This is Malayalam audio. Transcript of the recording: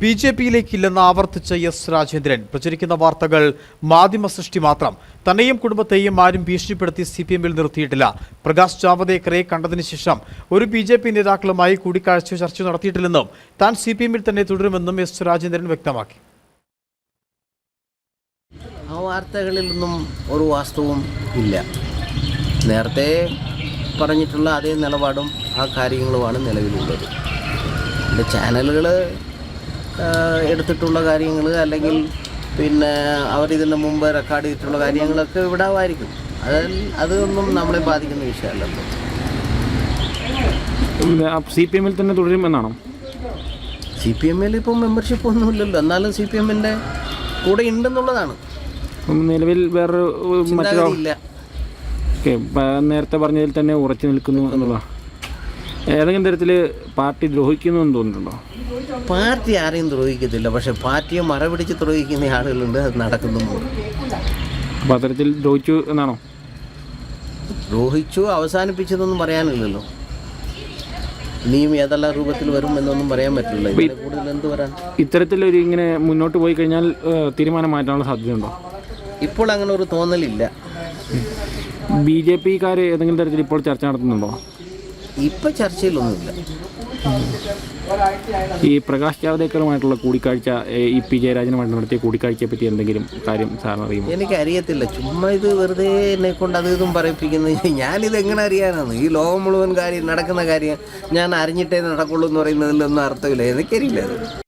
ബി ജെ പിയിലേക്കില്ലെന്ന് ആവർത്തിച്ച എസ് രാജേന്ദ്രൻ. പ്രചരിക്കുന്ന വാർത്തകൾ മാധ്യമ സൃഷ്ടി മാത്രം. തന്നെയും കുടുംബത്തെയും ആരും ഭീഷണിപ്പെടുത്തി സി പി എമ്മിൽ നിർത്തിയിട്ടില്ല. പ്രകാശ് ജാവദേക്കറെ കണ്ടതിന് ശേഷം ഒരു ബി ജെ പി നേതാക്കളുമായി കൂടിക്കാഴ്ച ചർച്ച നടത്തിയിട്ടില്ലെന്നും താൻ സി പി എമ്മിൽ തന്നെ തുടരുമെന്നും എസ് രാജേന്ദ്രൻ വ്യക്തമാക്കി. ആ വാർത്തകളിലൊന്നും ഒരു വാസ്തവും ഇല്ല. നേരത്തെ പറഞ്ഞിട്ടുള്ള അതേ നിലപാടും ആ കാര്യങ്ങളുമാണ് നിലവിലുള്ളത്. ചാനലുകൾ എടുത്തിട്ടുള്ള കാര്യങ്ങൾ അല്ലെങ്കിൽ പിന്നെ അവരിതിന് മുമ്പ് റെക്കോർഡ് ചെയ്തിട്ടുള്ള കാര്യങ്ങളൊക്കെ വിടാമായിരിക്കും അതിൽ അതൊന്നും നമ്മളെ ബാധിക്കുന്ന വിഷയമല്ലല്ലോ സി പി എമ്മിൽ തന്നെ തുടരുമെന്നാണോ സി പി എമ്മിൽ ഇപ്പോൾ മെമ്പർഷിപ്പ് ഒന്നുമില്ലല്ലോ. എന്നാലും സി പി എമ്മിന്റെ കൂടെ ഉണ്ടെന്നുള്ളതാണ്. നിലവിൽ വേറൊരു മറ്റൊരു നേരത്തെ പറഞ്ഞതിൽ തന്നെ ഉറച്ചു നിൽക്കുന്നു എന്നുള്ളതാണ് ഏതെങ്കിലും തരത്തിൽ പാർട്ടി ദ്രോഹിക്കുന്നു എന്ന് തോന്നിയിട്ടുണ്ടോ പാർട്ടി ആരെയും ദ്രോഹിക്കത്തില്ല പക്ഷെ പാർട്ടിയെ മറപിടിച്ച് ദ്രോഹിക്കുന്ന ആളുകളുണ്ട് അത് നടക്കുന്നുമുണ്ട്. അപ്പോൾ അത്തരത്തിൽ ദ്രോഹിച്ചു എന്നാണോ? ദ്രോഹിച്ചു അവസാനിപ്പിച്ചതൊന്നും പറയാനില്ലല്ലോ. ഇനിയും ഏതെല്ലാം രൂപത്തിൽ വരും എന്നൊന്നും പറയാൻ പറ്റില്ല. കൂടുതൽ എന്ത് വരാൻ? ഇത്തരത്തിലൊരു ഇങ്ങനെ മുന്നോട്ട് പോയി കഴിഞ്ഞാൽ തീരുമാനം മാറ്റാനുള്ള സാധ്യതയുണ്ടോ? ഇപ്പോൾ അങ്ങനെ ഒരു തോന്നലില്ല. ബി ജെ പിക്കാർ ഏതെങ്കിലും തരത്തിൽ ഇപ്പോൾ ചർച്ച നടത്തുന്നുണ്ടോ? ഇപ്പം ചർച്ചയിലൊന്നുമില്ല. ഈ പ്രകാശ് ജാവദേക്കറുമായിട്ടുള്ള കൂടിക്കാഴ്ച ഇ പി ജയരാജനുമായിട്ട് നടത്തിയ കൂടിക്കാഴ്ചയെ പറ്റി എന്തെങ്കിലും കാര്യം സാറിന് അറിയുമോ? എനിക്കറിയത്തില്ല. ചുമ്മാ ഇത് വെറുതെ എന്നെ കൊണ്ട് അത് ഇതും പറയിപ്പിക്കുന്നത്. ഞാനിത് എങ്ങനെ അറിയാനാണ്? ഈ ലോകം മുഴുവൻ കാര്യം നടക്കുന്ന കാര്യം ഞാൻ അറിഞ്ഞിട്ടേ നടക്കുള്ളൂ എന്ന് പറയുന്നതിലൊന്നും അർത്ഥമില്ല. എനിക്കറിയില്ല അത്.